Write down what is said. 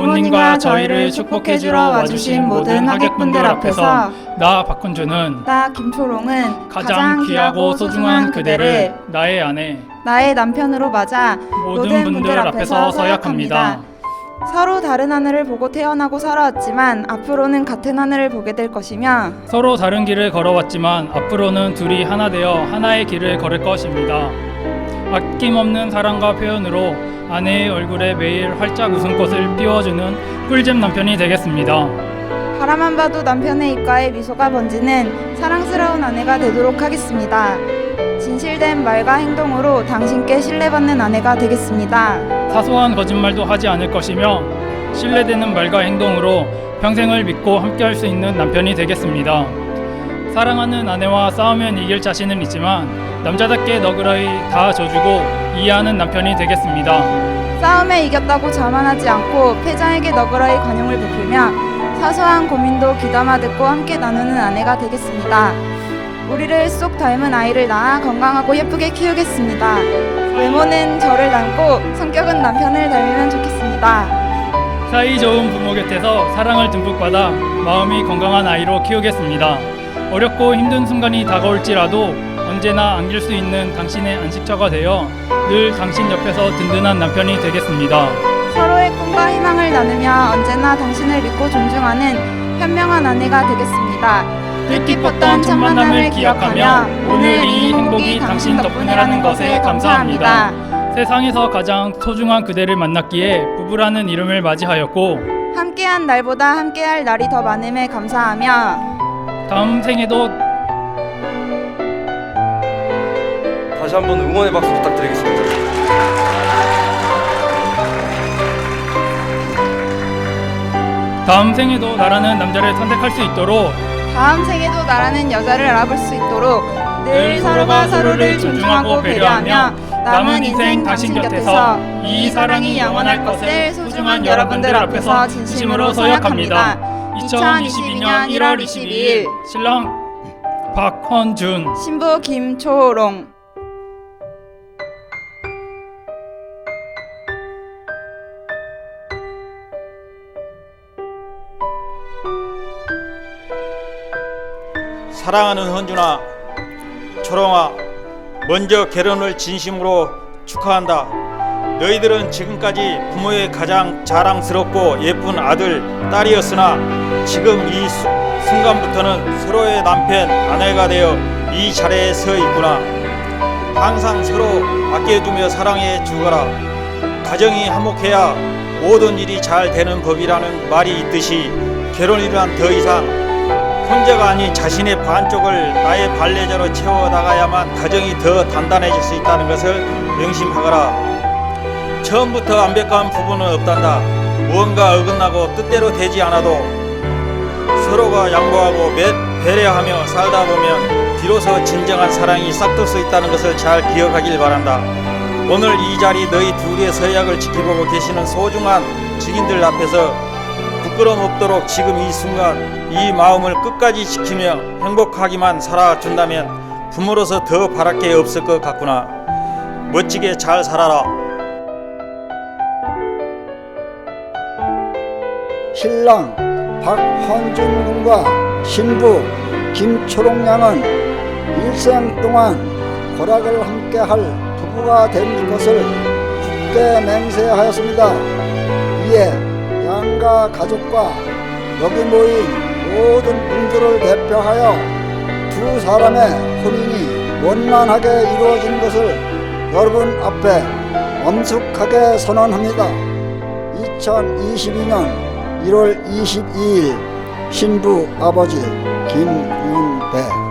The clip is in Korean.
오늘과 저희를 축복해 주러 와주신 모든 하객분들 앞에서 나 박훈주는 나 김초롱은 가장 귀하고 소중한 그대를 나의 아내 나의 남편으로 맞아 모든 분들 앞에서 서약합니다. 서로 다른 하늘을 보고 태어나고 살아왔지만 앞으로는 같은 하늘을 보게 될 것이며 서로 다른 길을 걸어왔지만 앞으로는 둘이 하나 되어 하나의 길을 걸을 것입니다. 아낌없는 사랑과 표현으로 아내의 얼굴에 매일 활짝 웃음꽃을 띄워주는 꿀잼 남편이 되겠습니다. 바라만 봐도 남편의 입가에 미소가 번지는 사랑스러운 아내가 되도록 하겠습니다. 진실된 말과 행동으로 당신께 신뢰받는 아내가 되겠습니다. 사소한 거짓말도 하지 않을 것이며 신뢰되는 말과 행동으로 평생을 믿고 함께할 수 있는 남편이 되겠습니다. 사랑하는 아내와 싸우면 이길 자신은 있지만 남자답게 너그러이 다 져주고 이해하는 남편이 되겠습니다. 싸움에 이겼다고 자만하지 않고 패자에게 너그러이 관용을 베풀며 사소한 고민도 귀담아 듣고 함께 나누는 아내가 되겠습니다. 우리를 쏙 닮은 아이를 낳아 건강하고 예쁘게 키우겠습니다. 외모는 저를 닮고 성격은 남편을 닮으면 좋겠습니다. 사이 좋은 부모 곁에서 사랑을 듬뿍 받아 마음이 건강한 아이로 키우겠습니다. 어렵고 힘든 순간이 다가올지라도 언제나 안길 수 있는 당신의 안식처가 되어 늘 당신 옆에서 든든한 남편이 되겠습니다. 서로의 꿈과 희망을 나누며 언제나 당신을 믿고 존중하는 현명한 아내가 되겠습니다. 뜻깊었던 첫 만남을 기억하며 오늘 이 행복이 당신 덕분이라는 것에 감사합니다. 세상에서 가장 소중한 그대를 만났기에 부부라는 이름을 맞이하였고 함께한 날보다 함께할 날이 더 많음에 감사하며 다음 생에도 다시 한번 응원의 박수 부탁드리겠습니다. 다음 생에도 나라는 남자를 선택할 수 있도록 다음 생에도 나라는 여자를 알아볼 수 있도록 늘 서로가 서로를 존중하고 배려하며 남은 인생 당신 곁에서 이 사랑이 영원할 것을 소중한 여러분들 앞에서 진심으로 서약합니다. 2022년 1월 22일 신랑 박헌준 신부 김초롱 사랑하는 헌준아, 초롱아, 먼저 결혼을 진심으로 축하한다. 너희들은 지금까지 부모의 가장 자랑스럽고 예쁜 아들, 딸이었으나 지금 이 수- 순간부터는 서로의 남편, 아내가 되어 이 자리에 서 있구나. 항상 서로 아껴주며 사랑해 주거라. 가정이 화목해야 모든 일이 잘 되는 법이라는 말이 있듯이 결혼이란 더 이상 혼자가 아닌 자신의 반쪽을 나의 발레자로 채워 나가야만 가정이 더 단단해질 수 있다는 것을 명심하거라. 처음부터 완벽한 부부는 없단다. 무언가 어긋나고 뜻대로 되지 않아도 서로가 양보하고 매, 배려하며 살다 보면 비로소 진정한 사랑이 싹들 수 있다는 것을 잘 기억하길 바란다. 오늘 이 자리 너희 둘의 서약을 지켜보고 계시는 소중한 증인들 앞에서 부끄럼 없도록 지금 이 순간 이 마음을 끝까지 지키며 행복하기만 살아준다면 부모로서 더 바랄 게 없을 것 같구나. 멋지게 잘 살아라. 신랑 박헌준 군과 신부 김초롱 양은 일생 동안 고락을 함께할 부부가 될 것을 굳게 맹세하였습니다. 이에 양가 가족과 여기 모인 모든 분들을 대표하여 두 사람의婚姻이 원만하게 이루어진 것을 여러분 앞에 엄숙하게 선언합니다. 2022년 1월 22일 신부 아버지 김윤배